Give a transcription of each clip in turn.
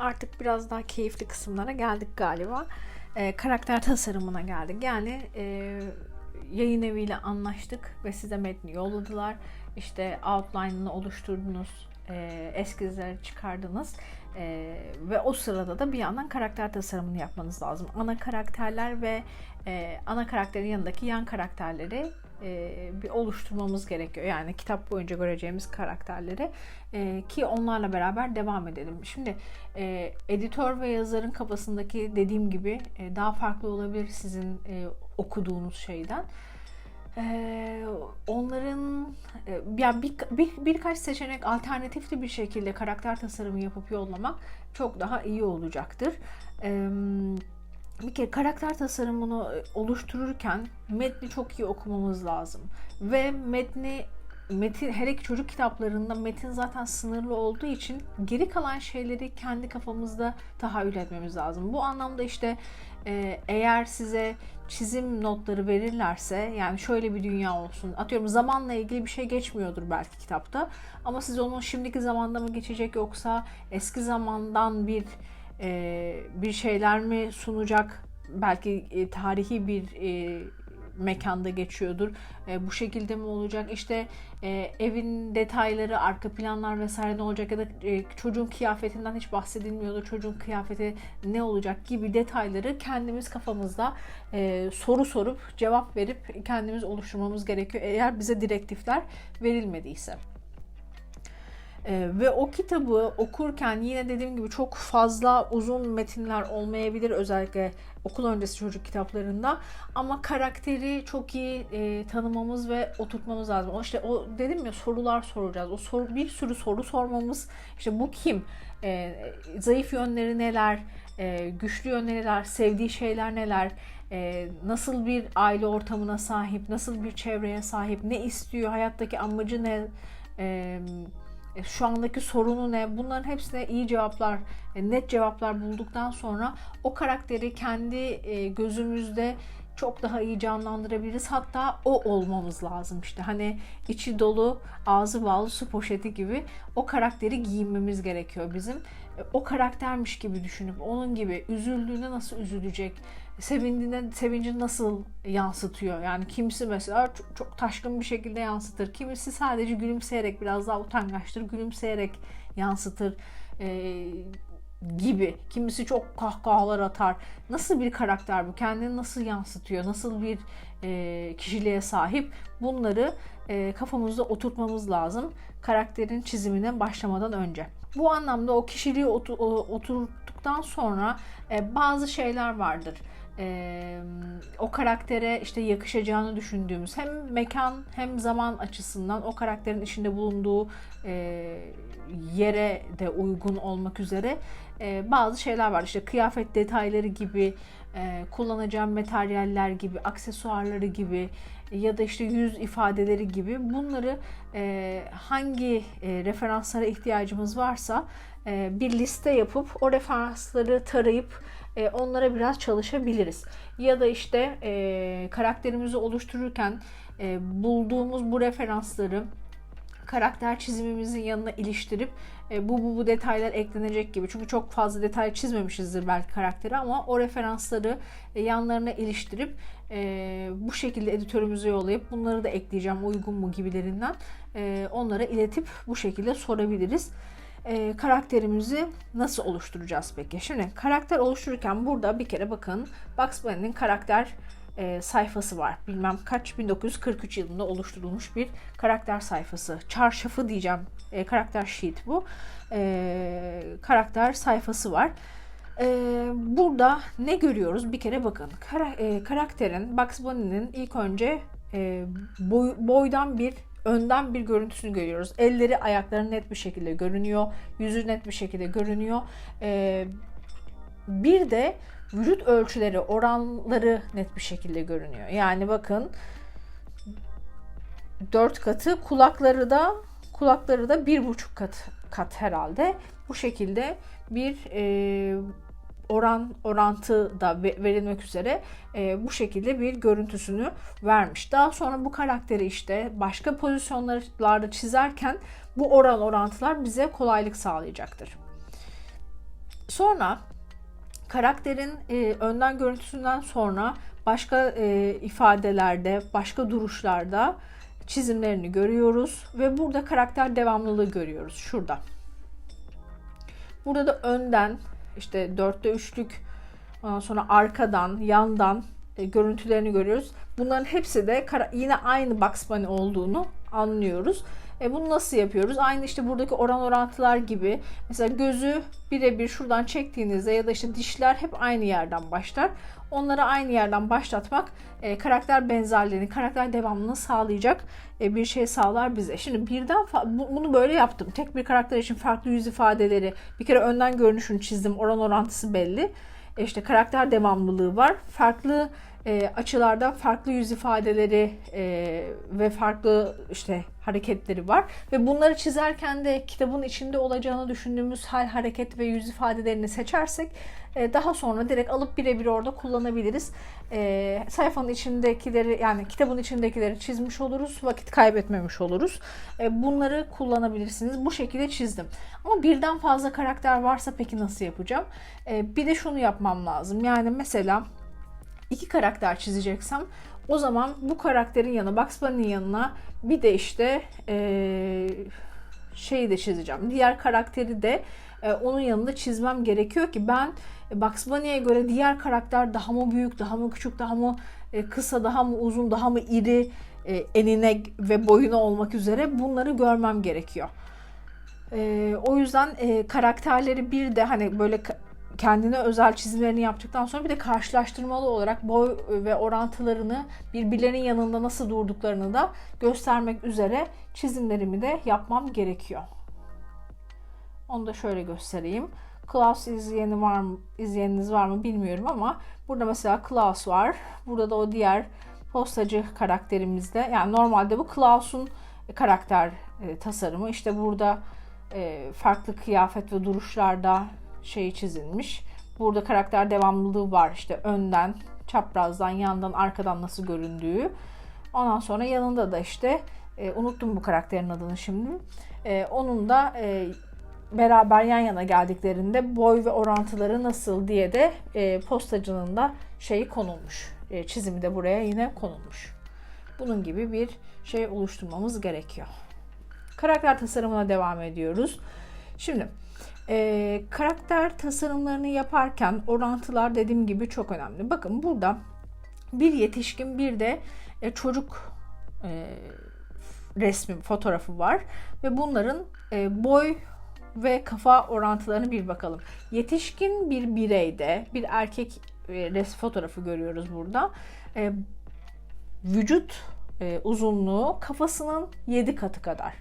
artık biraz daha keyifli kısımlara geldik galiba. Ee, karakter tasarımına geldik. Yani e, yayın eviyle anlaştık ve size metni yolladılar. İşte outline'ını oluşturdunuz, e, eskizleri çıkardınız. E, ve o sırada da bir yandan karakter tasarımını yapmanız lazım. Ana karakterler ve e, ana karakterin yanındaki yan karakterleri e, bir oluşturmamız gerekiyor. Yani kitap boyunca göreceğimiz karakterleri e, ki onlarla beraber devam edelim. Şimdi e, editör ve yazarın kafasındaki dediğim gibi e, daha farklı olabilir sizin e, okuduğunuz şeyden. Ee, onların e, yani bir, bir, birkaç seçenek alternatifli bir şekilde karakter tasarımı yapıp yollamak çok daha iyi olacaktır. Ee, bir kere karakter tasarımını e, oluştururken metni çok iyi okumamız lazım. Ve metni metin hele ki çocuk kitaplarında metin zaten sınırlı olduğu için geri kalan şeyleri kendi kafamızda tahayyül etmemiz lazım. Bu anlamda işte e, eğer size çizim notları verirlerse yani şöyle bir dünya olsun. Atıyorum zamanla ilgili bir şey geçmiyordur belki kitapta ama siz onu şimdiki zamanda mı geçecek yoksa eski zamandan bir e, bir şeyler mi sunacak? Belki e, tarihi bir e, mekanda geçiyordur. E, bu şekilde mi olacak? İşte e, evin detayları, arka planlar vesaire ne olacak ya da e, çocuğun kıyafetinden hiç bahsedilmiyordu. Çocuğun kıyafeti ne olacak gibi detayları kendimiz kafamızda e, soru sorup cevap verip kendimiz oluşturmamız gerekiyor. Eğer bize direktifler verilmediyse. Ee, ve o kitabı okurken yine dediğim gibi çok fazla uzun metinler olmayabilir özellikle okul öncesi çocuk kitaplarında ama karakteri çok iyi e, tanımamız ve oturtmamız lazım. O işte o dedim ya sorular soracağız. O soru bir sürü soru sormamız. İşte bu kim? E, zayıf yönleri neler? E, güçlü yönleri neler? Sevdiği şeyler neler? E, nasıl bir aile ortamına sahip? Nasıl bir çevreye sahip? Ne istiyor? Hayattaki amacı ne? Eee şu andaki sorunu ne? Bunların hepsine iyi cevaplar, e, net cevaplar bulduktan sonra o karakteri kendi e, gözümüzde çok daha iyi canlandırabiliriz. Hatta o olmamız lazım işte. Hani içi dolu, ağzı bağlı su poşeti gibi o karakteri giyinmemiz gerekiyor bizim. O karaktermiş gibi düşünüp onun gibi üzüldüğünde nasıl üzülecek, sevindiğinde sevincini nasıl yansıtıyor. Yani kimisi mesela çok, çok taşkın bir şekilde yansıtır. Kimisi sadece gülümseyerek biraz daha utangaçtır. Gülümseyerek yansıtır. Ee, gibi. Kimisi çok kahkahalar atar. Nasıl bir karakter bu? Kendini nasıl yansıtıyor? Nasıl bir e, kişiliğe sahip? Bunları e, kafamızda oturtmamız lazım. Karakterin çizimine başlamadan önce. Bu anlamda o kişiliği otur, oturttuktan sonra e, bazı şeyler vardır e, o karaktere işte yakışacağını düşündüğümüz hem mekan hem zaman açısından o karakterin içinde bulunduğu e, yere de uygun olmak üzere e, bazı şeyler var. İşte kıyafet detayları gibi, e, kullanacağım materyaller gibi, aksesuarları gibi ya da işte yüz ifadeleri gibi bunları e, hangi e, referanslara ihtiyacımız varsa e, bir liste yapıp o referansları tarayıp e, onlara biraz çalışabiliriz. Ya da işte e, karakterimizi oluştururken e, bulduğumuz bu referansları karakter çizimimizin yanına iliştirip e, bu bu bu detaylar eklenecek gibi. Çünkü çok fazla detay çizmemişizdir belki karakteri ama o referansları e, yanlarına iliştirip e, bu şekilde editörümüze yollayıp bunları da ekleyeceğim uygun mu gibilerinden e, onlara iletip bu şekilde sorabiliriz e, karakterimizi nasıl oluşturacağız peki? Şimdi karakter oluştururken burada bir kere bakın Bugs Bunny'nin karakter e, sayfası var. Bilmem kaç 1943 yılında oluşturulmuş bir karakter sayfası. Çarşafı diyeceğim. E, karakter sheet bu. E, karakter sayfası var. E, burada ne görüyoruz? Bir kere bakın. Kara, e, karakterin Bugs Bunny'nin ilk önce e, boy, boydan bir önden bir görüntüsünü görüyoruz. Elleri, ayakları net bir şekilde görünüyor. Yüzü net bir şekilde görünüyor. Ee, bir de vücut ölçüleri, oranları net bir şekilde görünüyor. Yani bakın dört katı, kulakları da kulakları da bir buçuk kat kat herhalde. Bu şekilde bir e, oran orantı da verilmek üzere e, bu şekilde bir görüntüsünü vermiş. Daha sonra bu karakteri işte başka pozisyonlarda çizerken bu oran orantılar bize kolaylık sağlayacaktır. Sonra karakterin e, önden görüntüsünden sonra başka e, ifadelerde, başka duruşlarda çizimlerini görüyoruz ve burada karakter devamlılığı görüyoruz şurada. Burada da önden işte dörtte üçlük ondan sonra arkadan, yandan e, görüntülerini görüyoruz. Bunların hepsi de kara- yine aynı Bugs Bunny olduğunu anlıyoruz. E bunu nasıl yapıyoruz? Aynı işte buradaki oran orantılar gibi. Mesela gözü birebir şuradan çektiğinizde ya da işte dişler hep aynı yerden başlar. Onları aynı yerden başlatmak e, karakter benzerliğini, karakter devamlılığını sağlayacak e, bir şey sağlar bize. Şimdi birden bu- bunu böyle yaptım. Tek bir karakter için farklı yüz ifadeleri, bir kere önden görünüşünü çizdim. Oran orantısı belli. E, işte karakter devamlılığı var. Farklı e, açılarda farklı yüz ifadeleri e, ve farklı işte hareketleri var ve bunları çizerken de kitabın içinde olacağını düşündüğümüz hal, hareket ve yüz ifadelerini seçersek e, daha sonra direkt alıp birebir orada kullanabiliriz. E, sayfanın içindekileri yani kitabın içindekileri çizmiş oluruz, vakit kaybetmemiş oluruz. E, bunları kullanabilirsiniz. Bu şekilde çizdim. Ama birden fazla karakter varsa peki nasıl yapacağım? E, bir de şunu yapmam lazım. Yani mesela iki karakter çizeceksem o zaman bu karakterin yanına Bugs Bunny'nin yanına bir de işte eee şeyi de çizeceğim. Diğer karakteri de e, onun yanında çizmem gerekiyor ki ben e, Bugs Bunny'e göre diğer karakter daha mı büyük, daha mı küçük, daha mı e, kısa, daha mı uzun, daha mı iri e, enine ve boyuna olmak üzere bunları görmem gerekiyor. E, o yüzden e, karakterleri bir de hani böyle kendine özel çizimlerini yaptıktan sonra bir de karşılaştırmalı olarak boy ve orantılarını birbirlerinin yanında nasıl durduklarını da göstermek üzere çizimlerimi de yapmam gerekiyor. Onu da şöyle göstereyim. Klaus izleyeni var mı, izleyeniniz var mı bilmiyorum ama burada mesela Klaus var. Burada da o diğer postacı karakterimizde. Yani normalde bu Klaus'un karakter e, tasarımı. İşte burada e, farklı kıyafet ve duruşlarda şey çizilmiş. Burada karakter devamlılığı var. İşte önden, çaprazdan, yandan, arkadan nasıl göründüğü. Ondan sonra yanında da işte e, unuttum bu karakterin adını şimdi. E, onun da e, beraber yan yana geldiklerinde boy ve orantıları nasıl diye de e, postacının da şeyi konulmuş. E, çizimi de buraya yine konulmuş. Bunun gibi bir şey oluşturmamız gerekiyor. Karakter tasarımına devam ediyoruz. Şimdi e, karakter tasarımlarını yaparken orantılar dediğim gibi çok önemli. Bakın burada bir yetişkin bir de e, çocuk e, resmi fotoğrafı var ve bunların e, boy ve kafa orantılarını bir bakalım. Yetişkin bir bireyde bir erkek e, res fotoğrafı görüyoruz burada. E, vücut e, uzunluğu kafasının 7 katı kadar.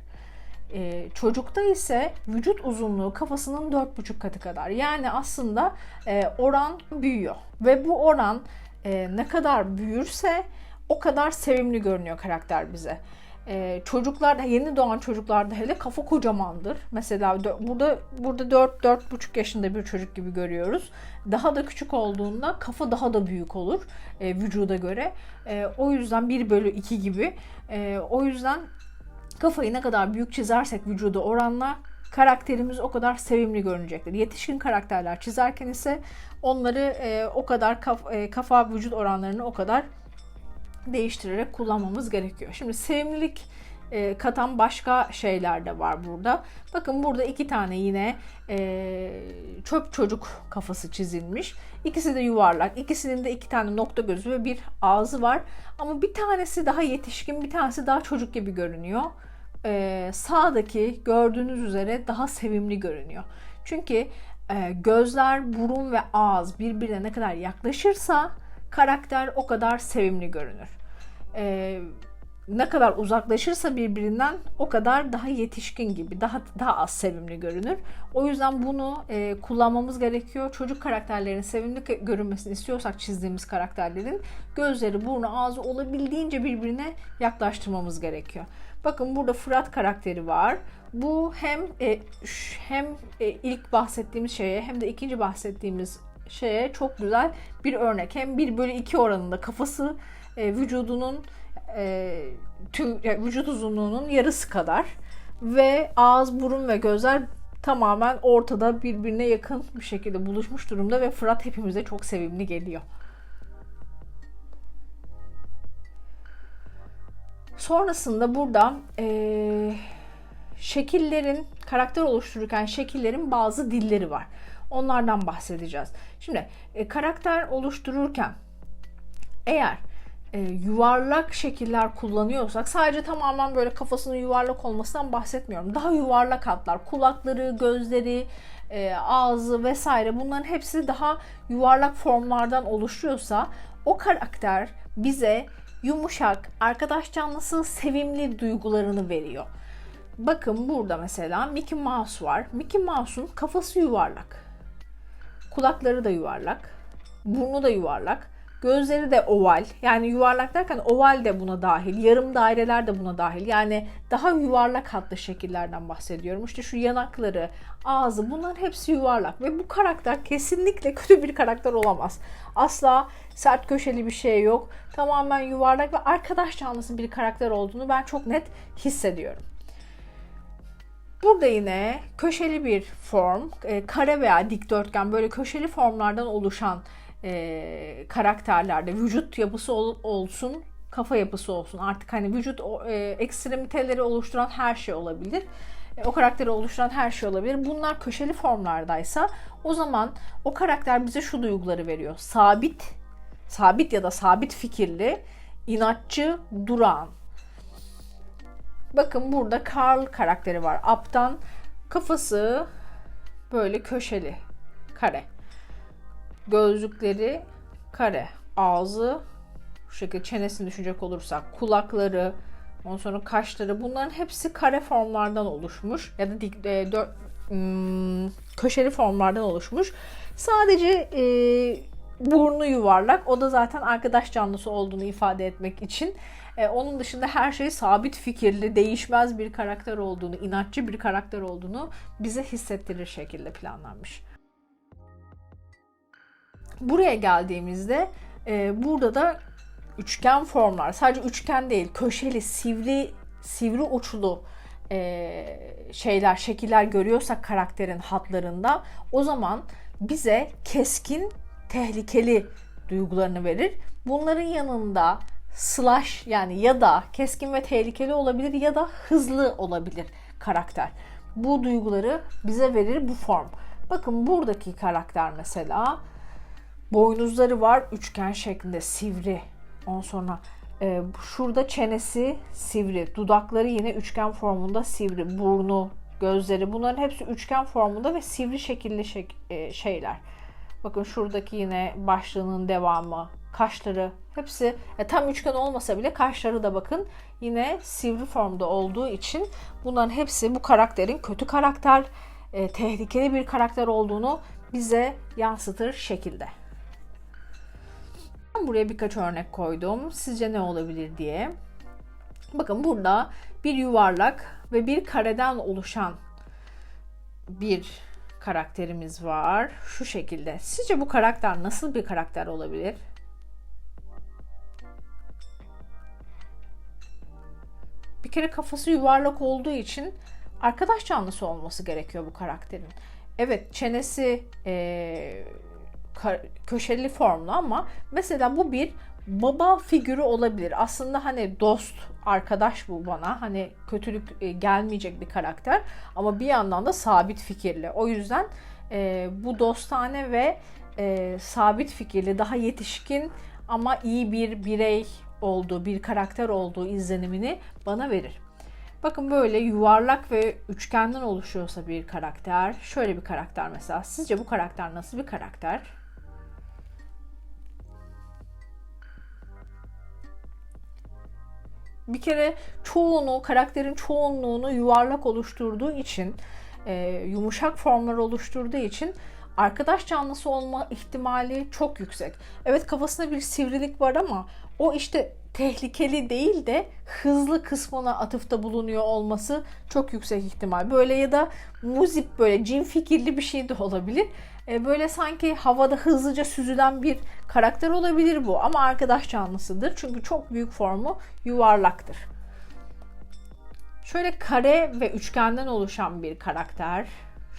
E, çocukta ise vücut uzunluğu kafasının 4,5 katı kadar. Yani aslında e, oran büyüyor. Ve bu oran e, ne kadar büyürse o kadar sevimli görünüyor karakter bize. Ee, çocuklarda yeni doğan çocuklarda hele kafa kocamandır. Mesela burada burada 4 4,5 yaşında bir çocuk gibi görüyoruz. Daha da küçük olduğunda kafa daha da büyük olur e, vücuda göre. E, o yüzden 1 bölü 2 gibi. E, o yüzden kafayı ne kadar büyük çizersek vücuda oranla karakterimiz o kadar sevimli görünecektir. Yetişkin karakterler çizerken ise onları e, o kadar kaf, e, kafa vücut oranlarını o kadar değiştirerek kullanmamız gerekiyor. Şimdi sevimlilik e, katan başka şeyler de var burada. Bakın burada iki tane yine e, çöp çocuk kafası çizilmiş. İkisi de yuvarlak. İkisinin de iki tane nokta gözü ve bir ağzı var. Ama bir tanesi daha yetişkin, bir tanesi daha çocuk gibi görünüyor. E, sağdaki gördüğünüz üzere daha sevimli görünüyor. Çünkü e, gözler, burun ve ağız birbirine ne kadar yaklaşırsa karakter o kadar sevimli görünür. Ee, ne kadar uzaklaşırsa birbirinden o kadar daha yetişkin gibi, daha daha az sevimli görünür. O yüzden bunu e, kullanmamız gerekiyor. Çocuk karakterlerin sevimli görünmesini istiyorsak çizdiğimiz karakterlerin gözleri, burnu, ağzı olabildiğince birbirine yaklaştırmamız gerekiyor. Bakın burada Fırat karakteri var. Bu hem e, hem e, ilk bahsettiğimiz şeye hem de ikinci bahsettiğimiz şeye çok güzel bir örnek. Hem 1 bölü 2 oranında kafası e, vücudunun e, tüm yani vücut uzunluğunun yarısı kadar ve ağız, burun ve gözler tamamen ortada birbirine yakın bir şekilde buluşmuş durumda ve Fırat hepimize çok sevimli geliyor. Sonrasında burada eee, şekillerin, karakter oluştururken şekillerin bazı dilleri var. Onlardan bahsedeceğiz. Şimdi e, karakter oluştururken eğer e, yuvarlak şekiller kullanıyorsak sadece tamamen böyle kafasının yuvarlak olmasından bahsetmiyorum. Daha yuvarlak hatlar, kulakları, gözleri, e, ağzı vesaire bunların hepsi daha yuvarlak formlardan oluşuyorsa o karakter bize yumuşak, arkadaş canlısı, sevimli duygularını veriyor. Bakın burada mesela Mickey Mouse var. Mickey Mouse'un kafası yuvarlak. Kulakları da yuvarlak. Burnu da yuvarlak. Gözleri de oval. Yani yuvarlak derken oval de buna dahil. Yarım daireler de buna dahil. Yani daha yuvarlak hatlı şekillerden bahsediyorum. İşte şu yanakları, ağzı bunların hepsi yuvarlak. Ve bu karakter kesinlikle kötü bir karakter olamaz. Asla sert köşeli bir şey yok. Tamamen yuvarlak ve arkadaş canlısı bir karakter olduğunu ben çok net hissediyorum. Burada yine köşeli bir form, e, kare veya dikdörtgen böyle köşeli formlardan oluşan e, karakterlerde vücut yapısı ol- olsun, kafa yapısı olsun. Artık hani vücut e, ekstremiteleri oluşturan her şey olabilir. O karakteri oluşturan her şey olabilir. Bunlar köşeli formlardaysa o zaman o karakter bize şu duyguları veriyor. Sabit, sabit ya da sabit fikirli, inatçı, durağan. Bakın burada Carl karakteri var. Aptan kafası böyle köşeli, kare. Gözlükleri kare. Ağzı şu şekilde çenesini düşünecek olursak kulakları, ondan sonra kaşları bunların hepsi kare formlardan oluşmuş ya da dik, e, dört, hmm, köşeli formlardan oluşmuş. Sadece e, burnu yuvarlak. O da zaten arkadaş canlısı olduğunu ifade etmek için. E, onun dışında her şey sabit fikirli, değişmez bir karakter olduğunu, inatçı bir karakter olduğunu bize hissettirir şekilde planlanmış. Buraya geldiğimizde e, burada da üçgen formlar, sadece üçgen değil, köşeli, sivri, sivri uçlu e, şeyler, şekiller görüyorsak karakterin hatlarında o zaman bize keskin, tehlikeli duygularını verir. Bunların yanında slash yani ya da keskin ve tehlikeli olabilir ya da hızlı olabilir karakter. Bu duyguları bize verir bu form. Bakın buradaki karakter mesela boynuzları var üçgen şeklinde sivri. Ondan sonra e, şurada çenesi sivri, dudakları yine üçgen formunda sivri, burnu, gözleri bunların hepsi üçgen formunda ve sivri şekilli şek- e, şeyler. Bakın şuradaki yine başlığının devamı, kaşları hepsi e, tam üçgen olmasa bile kaşları da bakın yine sivri formda olduğu için bunların hepsi bu karakterin kötü karakter, e, tehlikeli bir karakter olduğunu bize yansıtır şekilde. Ben buraya birkaç örnek koydum. Sizce ne olabilir diye. Bakın burada bir yuvarlak ve bir kareden oluşan bir karakterimiz var. Şu şekilde. Sizce bu karakter nasıl bir karakter olabilir? Bir kere kafası yuvarlak olduğu için arkadaş canlısı olması gerekiyor bu karakterin. Evet çenesi e, köşeli formlu ama mesela bu bir baba figürü olabilir. Aslında hani dost, arkadaş bu bana. Hani kötülük gelmeyecek bir karakter ama bir yandan da sabit fikirli. O yüzden e, bu dostane ve e, sabit fikirli, daha yetişkin ama iyi bir birey olduğu, bir karakter olduğu izlenimini bana verir. Bakın böyle yuvarlak ve üçgenden oluşuyorsa bir karakter, şöyle bir karakter mesela. Sizce bu karakter nasıl bir karakter? Bir kere çoğunu, karakterin çoğunluğunu yuvarlak oluşturduğu için, e, yumuşak formlar oluşturduğu için arkadaş canlısı olma ihtimali çok yüksek. Evet kafasında bir sivrilik var ama o işte tehlikeli değil de hızlı kısmına atıfta bulunuyor olması çok yüksek ihtimal. Böyle ya da muzip böyle cin fikirli bir şey de olabilir. E, böyle sanki havada hızlıca süzülen bir karakter olabilir bu ama arkadaş canlısıdır. Çünkü çok büyük formu yuvarlaktır. Şöyle kare ve üçgenden oluşan bir karakter.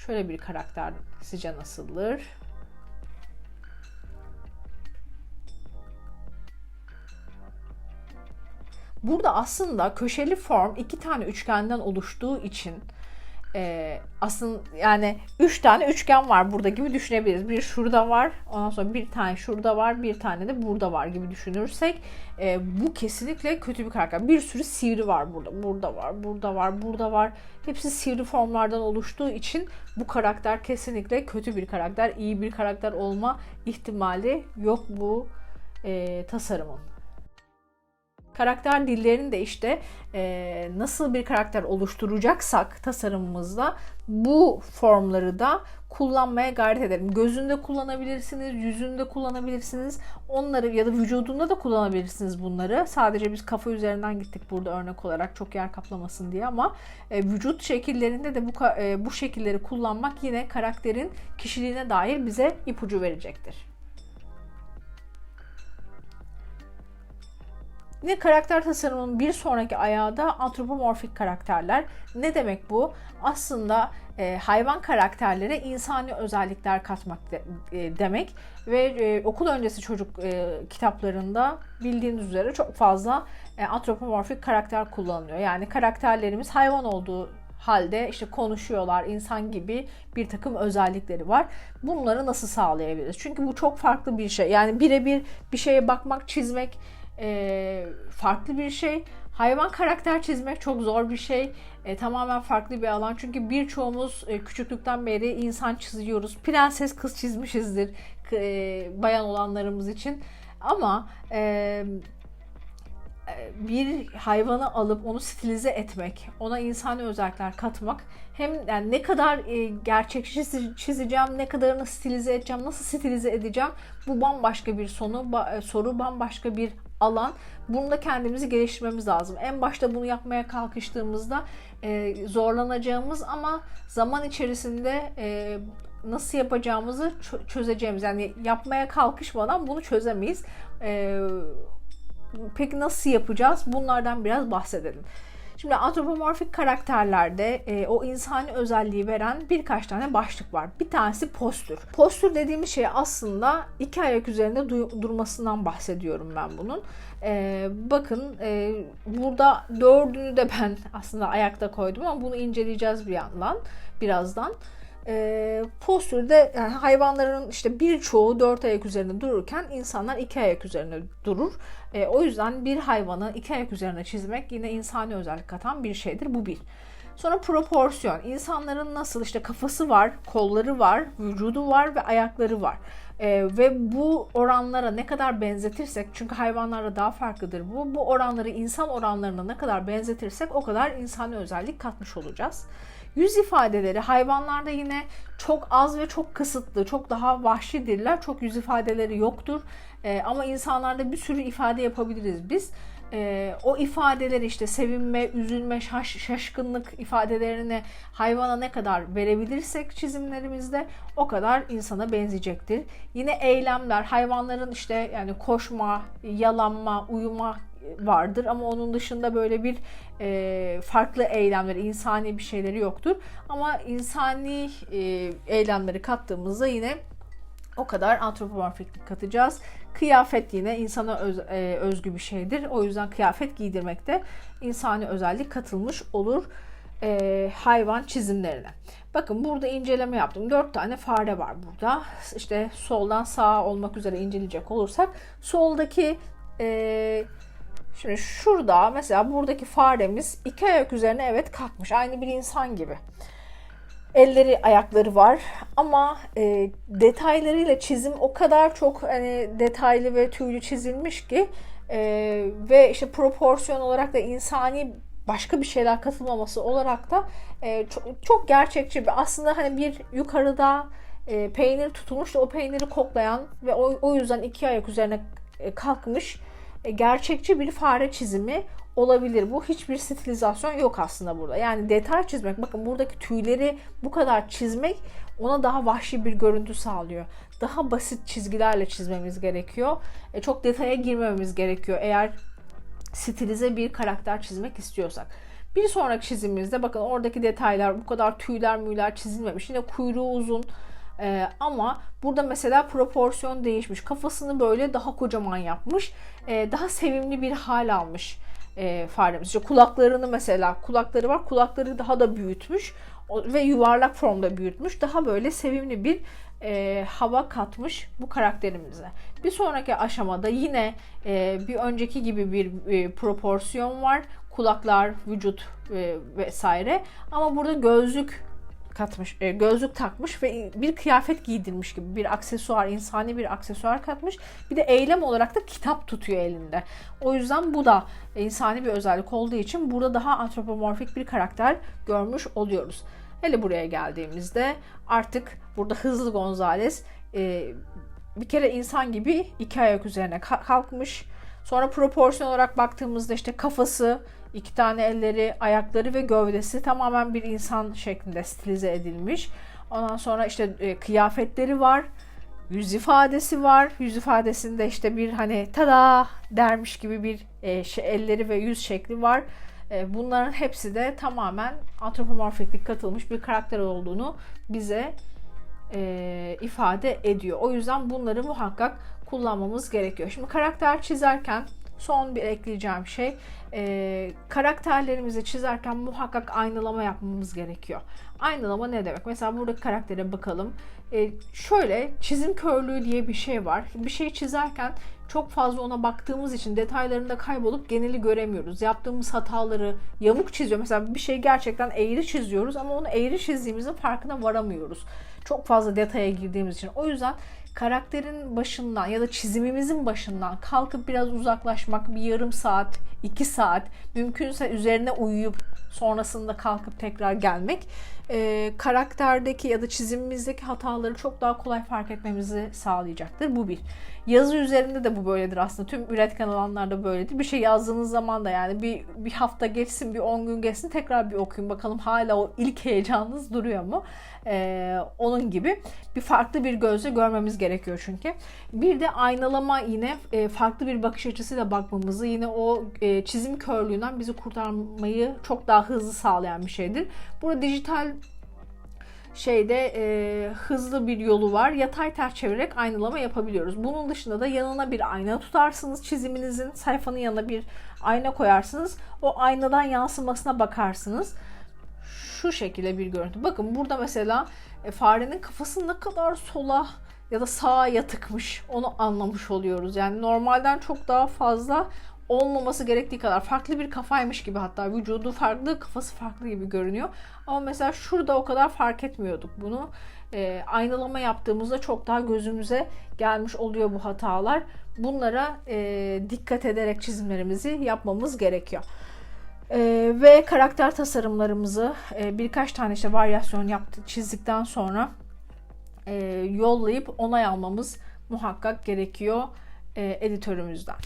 Şöyle bir karakter sizce nasıldır? Burada aslında köşeli form iki tane üçgenden oluştuğu için e, aslında yani üç tane üçgen var burada gibi düşünebiliriz. Bir şurada var, ondan sonra bir tane şurada var, bir tane de burada var gibi düşünürsek e, bu kesinlikle kötü bir karakter. Bir sürü sivri var burada, burada var, burada var, burada var. Hepsi sivri formlardan oluştuğu için bu karakter kesinlikle kötü bir karakter, iyi bir karakter olma ihtimali yok bu e, tasarımın. Karakter dillerini de işte e, nasıl bir karakter oluşturacaksak tasarımımızda bu formları da kullanmaya gayret edelim. Gözünde kullanabilirsiniz, yüzünde kullanabilirsiniz. Onları ya da vücudunda da kullanabilirsiniz bunları. Sadece biz kafa üzerinden gittik burada örnek olarak çok yer kaplamasın diye ama e, vücut şekillerinde de bu e, bu şekilleri kullanmak yine karakterin kişiliğine dair bize ipucu verecektir. Yine karakter tasarımının bir sonraki ayağı da antropomorfik karakterler. Ne demek bu? Aslında e, hayvan karakterlere insani özellikler katmak de, e, demek ve e, okul öncesi çocuk e, kitaplarında bildiğiniz üzere çok fazla e, antropomorfik karakter kullanılıyor. Yani karakterlerimiz hayvan olduğu halde işte konuşuyorlar, insan gibi bir takım özellikleri var. Bunları nasıl sağlayabiliriz? Çünkü bu çok farklı bir şey. Yani birebir bir şeye bakmak, çizmek e, farklı bir şey. Hayvan karakter çizmek çok zor bir şey. E, tamamen farklı bir alan. Çünkü birçoğumuz e, küçüklükten beri insan çiziyoruz. Prenses kız çizmişizdir e, bayan olanlarımız için. Ama e, bir hayvanı alıp onu stilize etmek, ona insani özellikler katmak hem yani ne kadar e, gerçekçi çizeceğim, ne kadarını stilize edeceğim, nasıl stilize edeceğim bu bambaşka bir sonu, ba, soru, bambaşka bir alan. Bunda kendimizi geliştirmemiz lazım. En başta bunu yapmaya kalkıştığımızda e, zorlanacağımız ama zaman içerisinde e, nasıl yapacağımızı çözeceğimiz yani yapmaya kalkışmadan bunu çözemeyiz. E, peki nasıl yapacağız? Bunlardan biraz bahsedelim. Şimdi antropomorfik karakterlerde e, o insani özelliği veren birkaç tane başlık var. Bir tanesi postür. Postür dediğimiz şey aslında iki ayak üzerinde durmasından bahsediyorum ben bunun. E, bakın e, burada dördünü de ben aslında ayakta koydum ama bunu inceleyeceğiz bir yandan birazdan e, postürde yani hayvanların işte birçoğu dört ayak üzerinde dururken insanlar iki ayak üzerinde durur. E, o yüzden bir hayvanı iki ayak üzerine çizmek yine insani özellik katan bir şeydir. Bu bir. Sonra proporsiyon. İnsanların nasıl işte kafası var, kolları var, vücudu var ve ayakları var. Ee, ve bu oranlara ne kadar benzetirsek çünkü hayvanlarda daha farklıdır bu. Bu oranları insan oranlarına ne kadar benzetirsek o kadar insani özellik katmış olacağız. Yüz ifadeleri hayvanlarda yine çok az ve çok kısıtlı, çok daha vahşidirler. Çok yüz ifadeleri yoktur. E, ama insanlarda bir sürü ifade yapabiliriz biz. E, o ifadeleri işte sevinme, üzülme, şaş, şaşkınlık ifadelerini hayvana ne kadar verebilirsek çizimlerimizde o kadar insana benzeyecektir. Yine eylemler hayvanların işte yani koşma, yalanma, uyuma vardır ama onun dışında böyle bir e, farklı eylemleri, insani bir şeyleri yoktur. Ama insani e, eylemleri kattığımızda yine o kadar antropomorfiklik katacağız. Kıyafet yine insana öz, e, özgü bir şeydir. O yüzden kıyafet giydirmekte insani özellik katılmış olur e, hayvan çizimlerine. Bakın burada inceleme yaptım. 4 tane fare var burada. İşte soldan sağa olmak üzere inceleyecek olursak soldaki e, Şimdi şurada mesela buradaki faremiz iki ayak üzerine evet kalkmış. Aynı bir insan gibi. Elleri, ayakları var ama e, detaylarıyla çizim o kadar çok hani detaylı ve tüylü çizilmiş ki e, ve işte proporsiyon olarak da insani başka bir şeyler katılmaması olarak da e, çok, çok gerçekçi bir aslında hani bir yukarıda e, peynir tutulmuş da o peyniri koklayan ve o, o yüzden iki ayak üzerine e, kalkmış gerçekçi bir fare çizimi olabilir. Bu hiçbir stilizasyon yok aslında burada. Yani detay çizmek, bakın buradaki tüyleri bu kadar çizmek ona daha vahşi bir görüntü sağlıyor. Daha basit çizgilerle çizmemiz gerekiyor. E, çok detaya girmememiz gerekiyor eğer stilize bir karakter çizmek istiyorsak. Bir sonraki çizimimizde bakın oradaki detaylar bu kadar tüyler müyler çizilmemiş. Yine kuyruğu uzun. Ee, ama burada mesela proporsiyon değişmiş. Kafasını böyle daha kocaman yapmış. Ee, daha sevimli bir hal almış e, faremiz. İşte kulaklarını mesela kulakları var. Kulakları daha da büyütmüş ve yuvarlak formda büyütmüş. Daha böyle sevimli bir e, hava katmış bu karakterimize. Bir sonraki aşamada yine e, bir önceki gibi bir e, proporsiyon var. Kulaklar, vücut e, vesaire. Ama burada gözlük katmış, e, gözlük takmış ve bir kıyafet giydirmiş gibi bir aksesuar, insani bir aksesuar katmış. Bir de eylem olarak da kitap tutuyor elinde. O yüzden bu da insani bir özellik olduğu için burada daha antropomorfik bir karakter görmüş oluyoruz. Hele buraya geldiğimizde artık burada hızlı Gonzales e, bir kere insan gibi iki ayak üzerine ka- kalkmış. Sonra proporsiyon olarak baktığımızda işte kafası, iki tane elleri, ayakları ve gövdesi tamamen bir insan şeklinde stilize edilmiş. Ondan sonra işte e, kıyafetleri var. Yüz ifadesi var. Yüz ifadesinde işte bir hani tada dermiş gibi bir e, şey, elleri ve yüz şekli var. E, bunların hepsi de tamamen antropomorfiklik katılmış bir karakter olduğunu bize e, ifade ediyor. O yüzden bunları muhakkak kullanmamız gerekiyor. Şimdi karakter çizerken son bir ekleyeceğim şey e, karakterlerimizi çizerken muhakkak aynalama yapmamız gerekiyor. Aynalama ne demek? Mesela buradaki karaktere bakalım. E, şöyle çizim körlüğü diye bir şey var. Bir şey çizerken çok fazla ona baktığımız için detaylarında kaybolup geneli göremiyoruz. Yaptığımız hataları yamuk çiziyor. Mesela bir şey gerçekten eğri çiziyoruz ama onu eğri çizdiğimizin farkına varamıyoruz. Çok fazla detaya girdiğimiz için. O yüzden karakterin başından ya da çizimimizin başından kalkıp biraz uzaklaşmak bir yarım saat, iki saat mümkünse üzerine uyuyup sonrasında kalkıp tekrar gelmek e, karakterdeki ya da çizimimizdeki hataları çok daha kolay fark etmemizi sağlayacaktır. Bu bir. Yazı üzerinde de bu böyledir aslında. Tüm üretken alanlarda böyledir. Bir şey yazdığınız zaman da yani bir, bir hafta geçsin, bir 10 gün geçsin tekrar bir okuyun. Bakalım hala o ilk heyecanınız duruyor mu? Ee, onun gibi bir farklı bir gözle görmemiz gerekiyor çünkü. Bir de aynalama yine e, farklı bir bakış açısıyla bakmamızı yine o e, çizim körlüğünden bizi kurtarmayı çok daha hızlı sağlayan bir şeydir. Burada dijital şeyde e, hızlı bir yolu var. Yatay ters çevirerek aynalama yapabiliyoruz. Bunun dışında da yanına bir ayna tutarsınız. Çiziminizin sayfanın yanına bir ayna koyarsınız. O aynadan yansımasına bakarsınız. Şu şekilde bir görüntü. Bakın burada mesela e, farenin kafası ne kadar sola ya da sağa yatıkmış onu anlamış oluyoruz. Yani normalden çok daha fazla olmaması gerektiği kadar farklı bir kafaymış gibi hatta vücudu farklı kafası farklı gibi görünüyor. Ama mesela şurada o kadar fark etmiyorduk bunu. E, aynalama yaptığımızda çok daha gözümüze gelmiş oluyor bu hatalar. Bunlara e, dikkat ederek çizimlerimizi yapmamız gerekiyor. E, ve karakter tasarımlarımızı e, birkaç tane işte varyasyon yaptı, çizdikten sonra e, yollayıp onay almamız muhakkak gerekiyor e, editörümüzden.